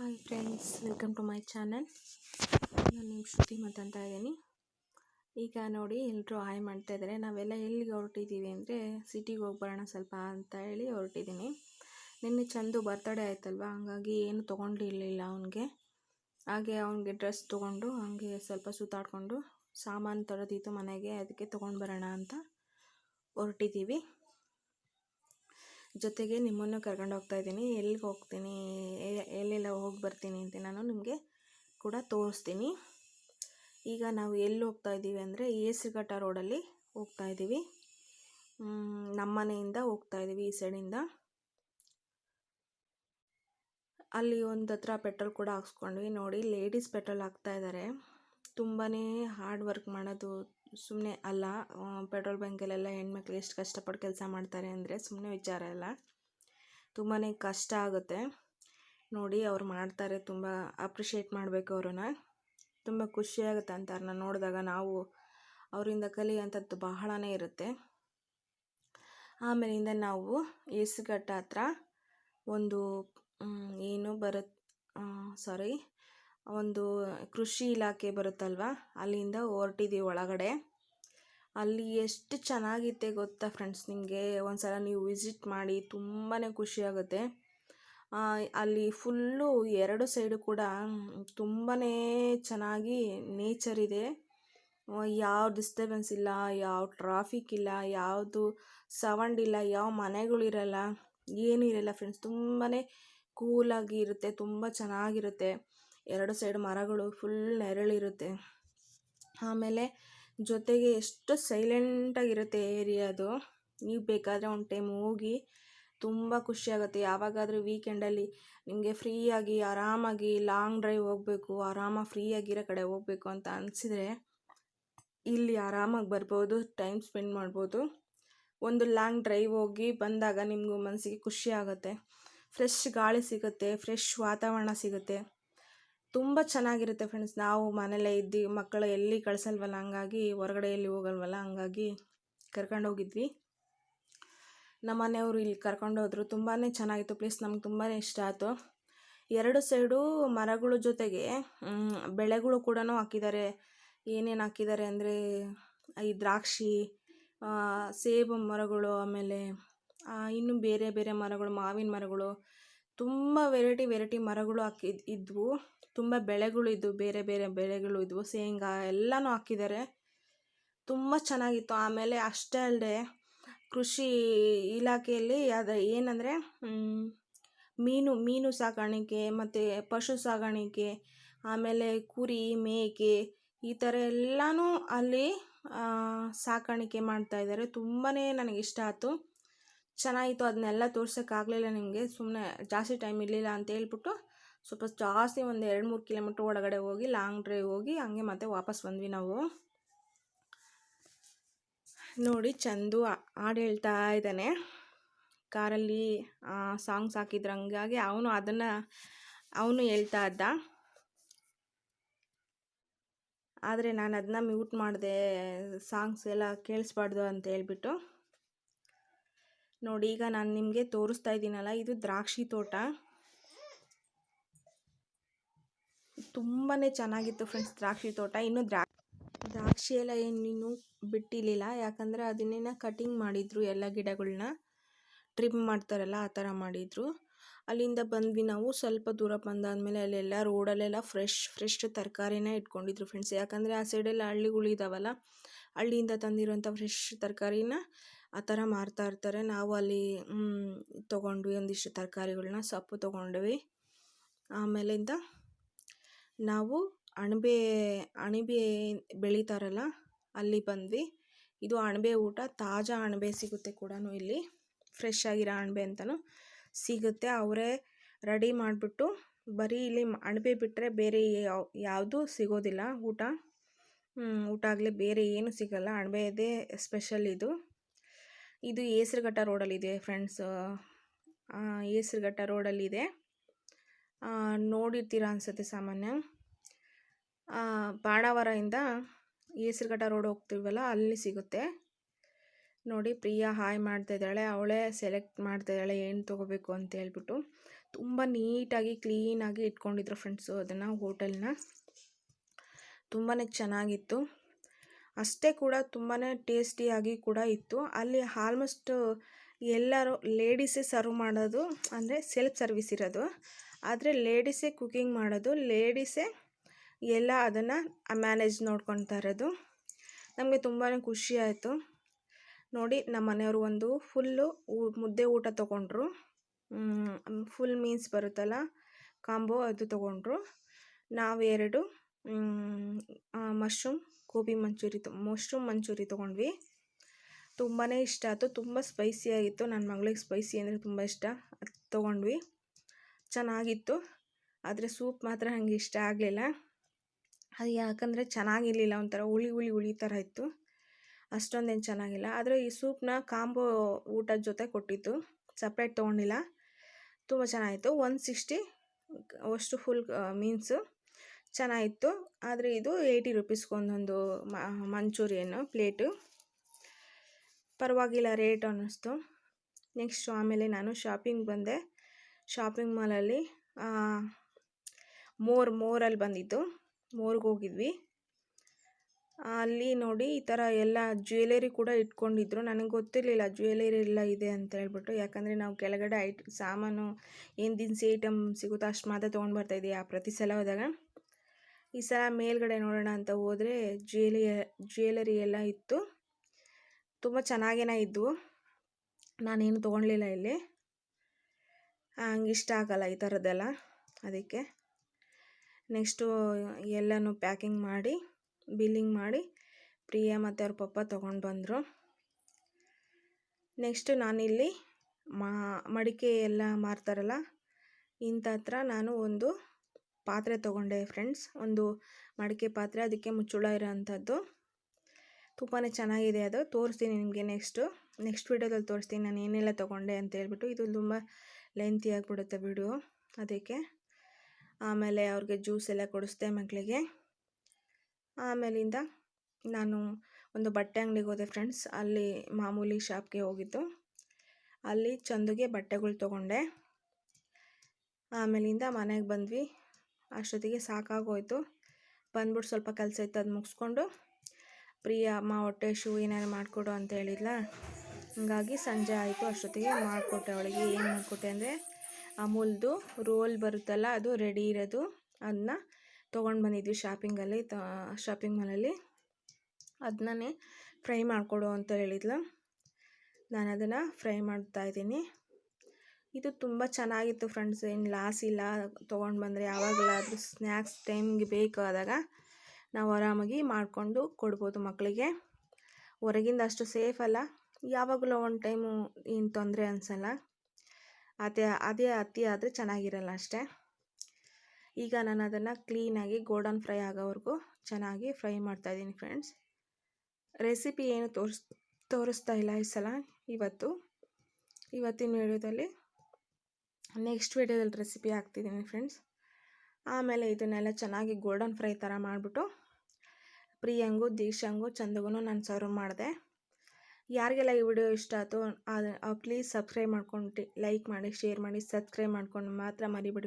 Hi friends, welcome to my channel. ನಾನು ನಿಮ್ಮ ಶ್ರುತಿ ಮಾತಾಡ್ತಾ ಇದ್ದೀನಿ. ಈಗ ನೋಡಿ ಎಲ್ಲರೂ ಹಾಯ್ ಮಾಡ್ತಾ ಇದ್ದಾರೆ ನಾವೆಲ್ಲ ಎಲ್ಲಿಗೆ ಹೊರಟಿದ್ದೀವಿ ಅಂದರೆ ಸಿಟಿಗೆ ಹೋಗ್ಬರೋಣ ಸ್ವಲ್ಪ ಅಂತ ಹೇಳಿ ಹೊರಟಿದ್ದೀನಿ ನಿನ್ನೆ ಚಂದು ಬರ್ತಡೇ ಆಯ್ತಲ್ವ? ಹಂಗಾಗಿ ಏನು ತೊಗೊಂಡಿರಲಿಲ್ಲ ಅವನಿಗೆ. ಹಾಗೆ ಅವನಿಗೆ ಡ್ರೆಸ್ ತೊಗೊಂಡು, ಹಾಗೆ ಸ್ವಲ್ಪ ಸುತ್ತಾಡಿಕೊಂಡು, ಸಾಮಾನು ತರೋದಿತ್ತು ಮನೆಗೆ, ಅದಕ್ಕೆ ತೊಗೊಂಡು ಬರೋಣ ಅಂತ ಹೊರಟಿದ್ದೀವಿ ಜೊತೆಗೆ ನಿಮ್ಮನ್ನು ಕರ್ಕೊಂಡು ಹೋಗ್ತಾ ಇದ್ದೀನಿ. ಎಲ್ಲಿಗೆ ಹೋಗ್ತೀನಿ? ಎಲ್ಲೆಲ್ಲ ಹೋಗಿ ಬರ್ತೀನಿ ಅಂತ ನಾನು ನಿಮಗೆ ಕೂಡ ತೋರಿಸ್ತೀನಿ. ಈಗ ನಾವು ಎಲ್ಲಿ ಹೋಗ್ತಾ ಇದ್ದೀವಿ ಅಂದರೆ ಏಸುಘಟ್ಟ ರೋಡಲ್ಲಿ ಹೋಗ್ತಾ ಇದ್ದೀವಿ. ನಮ್ಮ ಮನೆಯಿಂದ ಹೋಗ್ತಾ ಇದ್ದೀವಿ ಈ ಸೈಡಿಂದ. ಅಲ್ಲಿ ಒಂದು ಹತ್ರ ಪೆಟ್ರೋಲ್ ಕೂಡ ಹಾಕ್ಸ್ಕೊಂಡ್ವಿ. ನೋಡಿ, ಲೇಡೀಸ್ ಪೆಟ್ರೋಲ್ ಹಾಕ್ತಾ ಇದ್ದಾರೆ. ತುಂಬಾ ಹಾರ್ಡ್ ವರ್ಕ್ ಮಾಡೋದು ಸುಮ್ಮನೆ ಅಲ್ಲ. ಪೆಟ್ರೋಲ್ ಬಂಕಲ್ಲೆಲ್ಲ ಹೆಣ್ಮಕ್ಳು ಎಷ್ಟು ಕಷ್ಟಪಟ್ಟು ಕೆಲಸ ಮಾಡ್ತಾರೆ ಅಂದರೆ ಸುಮ್ಮನೆ ವಿಚಾರ ಅಲ್ಲ. ತುಂಬಾ ಕಷ್ಟ ಆಗುತ್ತೆ. ನೋಡಿ, ಅವ್ರು ಮಾಡ್ತಾರೆ, ತುಂಬ ಅಪ್ರಿಷಿಯೇಟ್ ಮಾಡಬೇಕು ಅವ್ರನ್ನ. ತುಂಬ ಖುಷಿಯಾಗುತ್ತೆ ಅಂತ ನೋಡಿದಾಗ ನಾವು ಅವರಿಂದ ಕಲಿಯುವಂಥದ್ದು ಬಹಳನೇ ಇರುತ್ತೆ. ಆಮೇಲಿಂದ ನಾವು ಏಸುಗಟ್ಟ ಹತ್ರ ಒಂದು ಏನು ಬರುತ್ತೆ ಸಾರಿ ಒಂದು ಕೃಷಿ ಇಲಾಖೆ ಬರುತ್ತಲ್ವ? ಅಲ್ಲಿಂದ ಹೊರಟಿದ್ದೀವಿ ಒಳಗಡೆ. ಅಲ್ಲಿ ಎಷ್ಟು ಚೆನ್ನಾಗಿತ್ತೆ ಗೊತ್ತಾ ಫ್ರೆಂಡ್ಸ್ ನಿಮಗೆ? ಒಂದು ಸಲ ನೀವು ವಿಸಿಟ್ ಮಾಡಿ ತುಂಬಾ ಖುಷಿಯಾಗುತ್ತೆ ಅಲ್ಲಿ ಫುಲ್ಲು ಎರಡು ಸೈಡು ಕೂಡ ತುಂಬಾ ಚೆನ್ನಾಗಿ ನೇಚರ್ ಇದೆ. ಯಾವ ಡಿಸ್ಟರ್ಬೆನ್ಸ್ ಇಲ್ಲ, ಯಾವ ಟ್ರಾಫಿಕ್ ಇಲ್ಲ, ಯಾವುದು ಸೌಂಡ್ ಇಲ್ಲ, ಯಾವ ಮನೆಗಳಿರಲ್ಲ ಏನೂ ಇರಲ್ಲ ಫ್ರೆಂಡ್ಸ್ ತುಂಬಾ ಕೂಲಾಗಿ ಇರುತ್ತೆ, ತುಂಬ ಚೆನ್ನಾಗಿರುತ್ತೆ. ಎರಡು ಸೈಡ್ ಮರಗಳು ಫುಲ್ ನೆರಳಿರುತ್ತೆ. ಆಮೇಲೆ ಜೊತೆಗೆ ಎಷ್ಟು ಸೈಲೆಂಟಾಗಿರುತ್ತೆ ಏರಿಯಾದು ನೀವು ಬೇಕಾದರೆ ಒಂದು ಟೈಮ್ ಹೋಗಿ ತುಂಬ ಖುಷಿಯಾಗುತ್ತೆ ಯಾವಾಗಾದರೂ ವೀಕೆಂಡಲ್ಲಿ ನಿಮಗೆ ಫ್ರೀಯಾಗಿ ಆರಾಮಾಗಿ ಲಾಂಗ್ ಡ್ರೈವ್ ಹೋಗಬೇಕು ಆರಾಮಾಗಿ ಫ್ರೀಯಾಗಿರೋ ಕಡೆ ಹೋಗಬೇಕು ಅಂತ ಅನಿಸಿದರೆ ಇಲ್ಲಿ ಆರಾಮಾಗಿ ಬರ್ಬೋದು ಟೈಮ್ ಸ್ಪೆಂಡ್ ಮಾಡ್ಬೋದು. ಒಂದು ಲಾಂಗ್ ಡ್ರೈವ್ ಹೋಗಿ ಬಂದಾಗ ನಿಮಗೂ ಮನಸ್ಸಿಗೆ ಖುಷಿ ಆಗುತ್ತೆ. ಫ್ರೆಶ್ ಗಾಳಿ ಸಿಗುತ್ತೆ ಫ್ರೆಶ್ ವಾತಾವರಣ ಸಿಗುತ್ತೆ. ತುಂಬ ಚೆನ್ನಾಗಿರುತ್ತೆ ಫ್ರೆಂಡ್ಸ್ ನಾವು ಮನೇಲೇ ಇದ್ದು, ಮಕ್ಕಳು ಎಲ್ಲಿ ಕಳಿಸಲ್ವಲ್ಲ, ಹಂಗಾಗಿ ಹೊರಗಡೆ ಎಲ್ಲಿ ಹೋಗಲ್ವಲ್ಲ, ಹಂಗಾಗಿ ಕರ್ಕೊಂಡು ಹೋಗಿದ್ವಿ. ನಮ್ಮ ಮನೆಯವರು ಇಲ್ಲಿ ಕರ್ಕೊಂಡೋದ್ರು ತುಂಬಾ ಚೆನ್ನಾಗಿತ್ತು ಪ್ಲೇಸ್ ನಮ್ಗೆ ತುಂಬಾ ಇಷ್ಟ ಆಯಿತು. ಎರಡು ಸೈಡು ಮರಗಳ ಜೊತೆಗೆ ಬೆಳೆಗಳು ಕೂಡ ಹಾಕಿದ್ದಾರೆ. ಏನೇನು ಹಾಕಿದ್ದಾರೆ ಅಂದರೆ, ಈ ದ್ರಾಕ್ಷಿ ಸೇಬು ಮರಗಳು, ಆಮೇಲೆ ಇನ್ನೂ ಬೇರೆ ಬೇರೆ ಮರಗಳು, ಮಾವಿನ ಮರಗಳು ತುಂಬ ವೆರೈಟಿ ವೆರೈಟಿ ಮರಗಳು ಹಾಕಿ ಇದ್ವು. ತುಂಬ ಬೆಳೆಗಳು ಇದ್ವು. ಬೇರೆ ಬೇರೆ ಬೆಳೆಗಳು ಇದ್ವು. ಶೇಂಗಾ ಎಲ್ಲನೂ ಹಾಕಿದ್ದಾರೆ ತುಂಬ ಚೆನ್ನಾಗಿತ್ತು. ಆಮೇಲೆ ಅಷ್ಟೇ ಅಲ್ಲದೆ ಕೃಷಿ ಇಲಾಖೆಯಲ್ಲಿ ಅದು ಏನಂದರೆ ಮೀನು ಮೀನು ಸಾಕಾಣಿಕೆ ಮತ್ತು ಪಶು ಸಾಕಾಣಿಕೆ, ಆಮೇಲೆ ಕುರಿ, ಮೇಕೆ ಈ ಥರ ಎಲ್ಲನೂ ಅಲ್ಲಿ ಸಾಕಾಣಿಕೆ ಮಾಡ್ತಾಯಿದ್ದಾರೆ ತುಂಬಾ ನನಗೆ ಇಷ್ಟ ಆಯ್ತು. ಚೆನ್ನಾಗಿತ್ತು, ಅದನ್ನೆಲ್ಲ ತೋರ್ಸೋಕ್ಕಾಗಲಿಲ್ಲ ನಿಮಗೆ. ಸುಮ್ಮನೆ ಜಾಸ್ತಿ ಟೈಮ್ ಇರಲಿಲ್ಲ ಅಂತ ಹೇಳ್ಬಿಟ್ಟು ಸ್ವಲ್ಪ ಜಾಸ್ತಿ ಒಂದು ಎರಡು ಮೂರು ಕಿಲೋಮೀಟ್ರ್ ಒಳಗಡೆ ಹೋಗಿ ಲಾಂಗ್ ಡ್ರೈವ್ ಹೋಗಿ ಹಂಗೆ ಮತ್ತೆ ವಾಪಸ್ ಬಂದ್ವಿ ನಾವು. ನೋಡಿ ಚಂದು ಹಾಡು ಹೇಳ್ತಾ ಇದ್ದಾನೆ. ಕಾರಲ್ಲಿ ಸಾಂಗ್ಸ್ ಹಾಕಿದ್ರು ಹಂಗಾಗಿ ಅವನು ಅದನ್ನು, ಅವನು ಹೇಳ್ತಾ ಇದ್ದ. ಆದರೆ ನಾನು ಅದನ್ನ ಮ್ಯೂಟ್ ಮಾಡಿದೆ ಸಾಂಗ್ಸ್ ಎಲ್ಲ ಕೇಳಿಸ್ಬಾರ್ದು ಅಂತ ಹೇಳ್ಬಿಟ್ಟು. ನೋಡಿ, ಈಗ ನಾನು ನಿಮಗೆ ತೋರಿಸ್ತಾ ಇದ್ದೀನಲ್ಲ, ಇದು ದ್ರಾಕ್ಷಿ ತೋಟ. ತುಂಬಾ ಚೆನ್ನಾಗಿತ್ತು ಫ್ರೆಂಡ್ಸ್ ದ್ರಾಕ್ಷಿ ತೋಟ. ಇನ್ನು ದ್ರಾ, ದ್ರಾಕ್ಷಿ ಎಲ್ಲ ಏನಿನ್ನೂ ಬಿಟ್ಟಿರಲಿಲ್ಲ. ಯಾಕಂದರೆ ಅದನ್ನೇನ ಕಟಿಂಗ್ ಮಾಡಿದರು ಎಲ್ಲ ಗಿಡಗಳನ್ನ ಟ್ರಿಮ್ ಮಾಡ್ತಾರಲ್ಲ, ಆ ಥರ ಮಾಡಿದರು. ಅಲ್ಲಿಂದ ಬಂದ್ವಿ ನಾವು, ಸ್ವಲ್ಪ ದೂರ ಬಂದಾದಮೇಲೆ ಅಲ್ಲೆಲ್ಲ ರೋಡಲ್ಲೆಲ್ಲ ಫ್ರೆಶ್ ಫ್ರೆಶ್ ತರಕಾರಿನ ಇಟ್ಕೊಂಡಿದ್ರು ಫ್ರೆಂಡ್ಸ್ ಯಾಕಂದರೆ ಆ ಸೈಡೆಲ್ಲ ಹಳ್ಳಿಗಳಿದಾವಲ್ಲ ಹಳ್ಳಿಯಿಂದ ತಂದಿರುವಂಥ ಫ್ರೆಶ್ ತರಕಾರಿನ ಆ ಥರ ಮಾರ್ತಾ ಇರ್ತಾರೆ. ನಾವು ಅಲ್ಲಿ ತೊಗೊಂಡ್ವಿ ಒಂದಿಷ್ಟು ತರಕಾರಿಗಳನ್ನ ಸೊಪ್ಪು ತೊಗೊಂಡ್ವಿ. ಆಮೇಲಿಂದ ನಾವು ಅಣಬೆ ಅಣಬೆ ಬೆಳೀತಾರಲ್ಲ, ಅಲ್ಲಿ ಬಂದ್ವಿ. ಇದು ಅಣಬೆ ಊಟ, ತಾಜಾ ಅಣಬೆ ಸಿಗುತ್ತೆ ಕೂಡ ಇಲ್ಲಿ. ಫ್ರೆಶ್ ಆಗಿರೋ ಅಣಬೆ ಅಂತಲೂ ಸಿಗುತ್ತೆ. ಅವರೇ ರೆಡಿ ಮಾಡಿಬಿಟ್ಟು ಬರೀ ಇಲ್ಲಿ ಅಣಬೆ ಬಿಟ್ಟರೆ ಬೇರೆ ಯಾವ, ಯಾವುದೂ ಸಿಗೋದಿಲ್ಲ ಊಟ. ಊಟ ಆಗಲಿ ಬೇರೆ ಏನು ಸಿಗೋಲ್ಲ. ಅಣಬೆದೇ ಸ್ಪೆಷಲ್ ಇದು. ಇದು ಏಸರಘಟ್ಟ ರೋಡಲ್ಲಿದೆ ಫ್ರೆಂಡ್ಸ್ ಏಸರಘಟ್ಟ ರೋಡಲ್ಲಿದೆ. ನೋಡಿರ್ತೀರ ಅನಿಸುತ್ತೆ ಸಾಮಾನ್ಯ. ಬಾಣಾವರದಿಂದ ಏಸರಘಟ್ಟ ರೋಡ್ ಹೋಗ್ತೀವಲ್ಲ, ಅಲ್ಲಿ ಸಿಗುತ್ತೆ. ನೋಡಿ, ಪ್ರಿಯಾ ಹಾಯ್ ಮಾಡ್ತಾ ಇದ್ದಾಳೆ. ಅವಳೇ ಸೆಲೆಕ್ಟ್ ಮಾಡ್ತಾ ಇದ್ದಾಳೆ, ಏನು ತೊಗೋಬೇಕು ಅಂತ ಹೇಳ್ಬಿಟ್ಟು. ತುಂಬ ನೀಟಾಗಿ ಕ್ಲೀನಾಗಿ ಇಟ್ಕೊಂಡಿದ್ರು ಫ್ರೆಂಡ್ಸು ಅದನ್ನು ಹೋಟೆಲ್ನ ತುಂಬಾ ಚೆನ್ನಾಗಿತ್ತು. ಅಷ್ಟೇ ಕೂಡ ತುಂಬಾ ಟೇಸ್ಟಿಯಾಗಿ ಕೂಡ ಇತ್ತು. ಅಲ್ಲಿ ಆಲ್ಮೋಸ್ಟ್ ಎಲ್ಲರೂ ಲೇಡೀಸೇ ಸರ್ವ್ ಮಾಡೋದು, ಅಂದರೆ ಸೆಲ್ಫ್ ಸರ್ವಿಸ್ ಇರೋದು. ಆದರೆ ಲೇಡೀಸೇ ಕುಕಿಂಗ್ ಮಾಡೋದು, ಲೇಡೀಸೇ ಎಲ್ಲ ಅದನ್ನು ಮ್ಯಾನೇಜ್ ನೋಡ್ಕೊತಾ ಇರೋದು. ನಮಗೆ ತುಂಬಾ ಖುಷಿ ಆಯಿತು. ನೋಡಿ, ನಮ್ಮ ಮನೆಯವರು ಒಂದು ಫುಲ್ಲು ಮುದ್ದೆ ಊಟ ತೊಗೊಂಡ್ರು. ಫುಲ್ ಮೀನ್ಸ್ ಬರುತ್ತಲ್ಲ, ಕಾಂಬೋ ಅದು ತೊಗೊಂಡ್ರು. ನಾವೆರಡು mushroom gobi manchurian mushroom manchurian ತೊಗೊಂಡ್ವಿ. ತುಂಬಾ ಇಷ್ಟ. ಆಯಿತು ತುಂಬ ಸ್ಪೈಸಿಯಾಗಿತ್ತು ನನ್ನ ಮಗಳಿಗೆ ಸ್ಪೈಸಿ ಅಂದರೆ ತುಂಬ ಇಷ್ಟ. ಅದು ತೊಗೊಂಡ್ವಿ. ಚೆನ್ನಾಗಿತ್ತು. ಆದರೆ ಸೂಪ್ ಮಾತ್ರ ಹಂಗೆ ಇಷ್ಟ ಆಗಲಿಲ್ಲ. ಅದು ಯಾಕಂದರೆ ಚೆನ್ನಾಗಿರಲಿಲ್ಲ. ಒಂಥರ ಹುಳಿ ಹುಳಿ ಹುಳಿ ಥರ ಇತ್ತು. ಅಷ್ಟೊಂದೇನು ಚೆನ್ನಾಗಿಲ್ಲ. ಆದರೆ ಈ ಸೂಪ್ನ ಕಾಂಬೋ ಊಟದ ಜೊತೆ ಕೊಟ್ಟಿತ್ತು ಸಪ್ರೇಟ್ ತೊಗೊಂಡಿಲ್ಲ. ತುಂಬ ಚೆನ್ನಾಗಿತ್ತು. ಒನ್ ಸಿಕ್ಸ್ಟಿ ಅಷ್ಟು ಫುಲ್ ಮೀನ್ಸು ಚೆನ್ನಾಗಿತ್ತು. ಆದರೆ ಇದು ಏಯ್ಟಿ ರುಪೀಸ್ಗೊಂದೊಂದು ಮಂಚೂರಿಯನ್ನು ಪ್ಲೇಟು ಪರವಾಗಿಲ್ಲ ರೇಟ್ ಅನ್ನಿಸ್ತು. ನೆಕ್ಸ್ಟು ಆಮೇಲೆ ನಾನು ಶಾಪಿಂಗ್ ಬಂದೆ. ಶಾಪಿಂಗ್ ಮಾಲಲ್ಲಿ ಮೋರ್ ಮೋರಲ್ಲಿ ಬಂದಿತ್ತು ಮೋರ್ಗೆ ಹೋಗಿದ್ವಿ. ಅಲ್ಲಿ ನೋಡಿ ಈ ಥರ ಎಲ್ಲ ಜ್ಯುವೆಲರಿ ಕೂಡ ಇಟ್ಕೊಂಡಿದ್ರು. ನನಗೆ ಗೊತ್ತಿರಲಿಲ್ಲ ಜ್ಯುವೆಲರಿ ಎಲ್ಲ ಇದೆ ಅಂತ ಹೇಳ್ಬಿಟ್ಟು. ಯಾಕಂದರೆ ನಾವು ಕೆಳಗಡೆ ಐಟ್ ಸಾಮಾನು ಏನು ದಿನಸಿ ಐಟಮ್ ಸಿಗುತ್ತೋ ಅಷ್ಟು ಮಾತ್ರ ತೊಗೊಂಡು ಬರ್ತಾಯಿದ್ದೀವಿ ಆ ಪ್ರತಿ ಸಲ ಹೋದಾಗ. ಈ ಸಲ ಮೇಲ್ಗಡೆ ನೋಡೋಣ ಅಂತ ಹೋದರೆ ಜ್ಯುವೆಲಿ, ಜ್ಯುವೆಲರಿ ಎಲ್ಲ ಇತ್ತು. ತುಂಬ ಚೆನ್ನಾಗೇನ ಇದ್ವು. ನಾನೇನು ತೊಗೊಳ್ಲಿಲ್ಲ ಇಲ್ಲಿ. ಹಂಗೆ ಇಷ್ಟ ಆಗಲ್ಲ ಈ ಥರದ್ದೆಲ್ಲ ಅದಕ್ಕೆ ನೆಕ್ಸ್ಟು ಎಲ್ಲನೂ ಪ್ಯಾಕಿಂಗ್ ಮಾಡಿ, ಬಿಲ್ಲಿಂಗ್ ಮಾಡಿ ಪ್ರಿಯಾ ಮತ್ತು ಅವ್ರ ಪಪ್ಪ ತೊಗೊಂಡು ಬಂದರು. ನೆಕ್ಸ್ಟು ನಾನಿಲ್ಲಿ ಮಾ, ಮಡಿಕೆ ಎಲ್ಲ ಮಾರ್ತಾರಲ್ಲ ಇಂಥ ಹತ್ರ ನಾನು ಒಂದು ಪಾತ್ರೆ ತೊಗೊಂಡೆ ಫ್ರೆಂಡ್ಸ್. ಒಂದು ಮಡಿಕೆ ಪಾತ್ರೆ, ಅದಕ್ಕೆ ಮುಚ್ಚುಳ ಇರೋವಂಥದ್ದು ತುಂಬಾ ಚೆನ್ನಾಗಿದೆ ಅದು. ತೋರಿಸ್ತೀನಿ ನಿಮಗೆ ನೆಕ್ಸ್ಟು. ನೆಕ್ಸ್ಟ್ ವೀಡಿಯೋದಲ್ಲಿ ತೋರಿಸ್ತೀನಿ ನಾನು ಏನೆಲ್ಲ ತೊಗೊಂಡೆ ಅಂತ ಹೇಳ್ಬಿಟ್ಟು. ಇದು ತುಂಬ ಲೆಂತಿ ಆಗಿಬಿಡುತ್ತೆ ವಿಡಿಯೋ ಅದಕ್ಕೆ. ಆಮೇಲೆ ಅವ್ರಿಗೆ ಜ್ಯೂಸ್ ಎಲ್ಲ ಕೊಡಿಸ್ದೆ ಮಕ್ಕಳಿಗೆ ಆಮೇಲಿಂದ ನಾನು ಒಂದು ಬಟ್ಟೆ ಅಂಗಡಿಗೆ ಹೋದೆ ಫ್ರೆಂಡ್ಸ್. ಅಲ್ಲಿ ಮಾಮೂಲಿ ಶಾಪ್ಗೆ ಹೋಗಿದ್ದು. ಅಲ್ಲಿ ಚಂದುಗೆ ಬಟ್ಟೆಗಳು ತೊಗೊಂಡೆ. ಆಮೇಲಿಂದ ಮನೆಗೆ ಬಂದ್ವಿ. ಅಷ್ಟೊತ್ತಿಗೆ ಸಾಕಾಗೋಯ್ತು. ಬಂದ್ಬಿಟ್ಟು ಸ್ವಲ್ಪ ಕೆಲಸ ಇತ್ತು ಅದು ಮುಗಿಸ್ಕೊಂಡು, ಪ್ರಿಯ, ಅಮ್ಮ ಹೊಟ್ಟೆ ಶೂ ಏನಾರು ಮಾಡಿಕೊಡು ಅಂತ ಹೇಳಿದ್ಲ? ಹಂಗಾಗಿ ಸಂಜೆ ಆಯಿತು, ಅಷ್ಟೊತ್ತಿಗೆ ಮಾಡಿಕೊಟ್ಟೆ ಅವಳಿಗೆ. ಏನು ಮಾಡಿಕೊಟ್ಟೆ ಅಂದರೆ, ಅಮೂಲ್ದು ರೋಲ್ ಬರುತ್ತಲ್ಲ, ಅದು ರೆಡಿ ಇರೋದು. ಅದನ್ನ ತೊಗೊಂಡು ಬಂದಿದ್ವಿ ಶಾಪಿಂಗಲ್ಲಿ, ತ, ಶಾಪಿಂಗ್ ಮಾಲಲ್ಲಿ. ಅದನ್ನೇ ಫ್ರೈ ಮಾಡಿಕೊಡು ಅಂತ ಹೇಳಿದ್ಲು. ನಾನು ಅದನ್ನು ಫ್ರೈ ಮಾಡ್ತಾಯಿದ್ದೀನಿ ಇದು ತುಂಬ ಚೆನ್ನಾಗಿತ್ತು ಫ್ರೆಂಡ್ಸ್. ಏನು ಲಾಸ್ ಇಲ್ಲ. ತೊಗೊಂಡು ಬಂದರೆ ಯಾವಾಗಲಾದರೂ ಸ್ನ್ಯಾಕ್ಸ್ ಟೈಮ್ಗೆ ಬೇಕಾದಾಗ ನಾವು ಆರಾಮಾಗಿ ಮಾಡಿಕೊಂಡು ಕೊಡ್ಬೋದು ಮಕ್ಕಳಿಗೆ ಹೊರಗಿಂದ ಅಷ್ಟು ಸೇಫ್ ಅಲ್ಲ. ಯಾವಾಗಲೂ ಒಂದು ಟೈಮು ಏನು ತೊಂದರೆ ಅನಿಸಲ್ಲ. ಅದೇ ಅದೇ ಅತಿ ಆದರೆ ಚೆನ್ನಾಗಿರಲ್ಲ ಅಷ್ಟೇ. ಈಗ ನಾನು ಅದನ್ನು ಕ್ಲೀನಾಗಿ ಗೋಲ್ಡನ್ ಫ್ರೈ ಆಗೋವರೆಗೂ ಚೆನ್ನಾಗಿ ಫ್ರೈ ಮಾಡ್ತಾಯಿದ್ದೀನಿ ಫ್ರೆಂಡ್ಸ್. ರೆಸಿಪಿ ಏನು ತೋರಿಸ್, ತೋರಿಸ್ತಾ ಇಲ್ಲ ಈ ಸಲ, ಇವತ್ತು. ಇವತ್ತಿನ ವಿಡಿಯೋದಲ್ಲಿ ನೆಕ್ಸ್ಟ್ ವೀಡಿಯೋದಲ್ಲಿ ರೆಸಿಪಿ ಹಾಕ್ತಿದ್ದೀನಿ ಫ್ರೆಂಡ್ಸ್ ಆಮೇಲೆ ಇದನ್ನೆಲ್ಲ ಚೆನ್ನಾಗಿ ಗೋಲ್ಡನ್ ಫ್ರೈ ಥರ ಮಾಡಿಬಿಟ್ಟು ಪ್ರಿಯಂಗು, ದೀಕ್ಷಂಗು ಚಂದಗೂ ನಾನು ಸರ್ವ್ ಮಾಡಿದೆ. ಯಾರಿಗೆಲ್ಲ ಈ ವಿಡಿಯೋ ಇಷ್ಟ ಆಯಿತು ಪ್ಲೀಸ್ ಸಬ್ಸ್ಕ್ರೈಬ್ ಮಾಡ್ಕೊಂಡು ಲೈಕ್ ಮಾಡಿ ಶೇರ್ ಮಾಡಿ ಸಬ್ಸ್ಕ್ರೈಬ್ ಮಾಡ್ಕೊಂಡು ಮಾತ್ರ ಮರಿಬೇಡಿ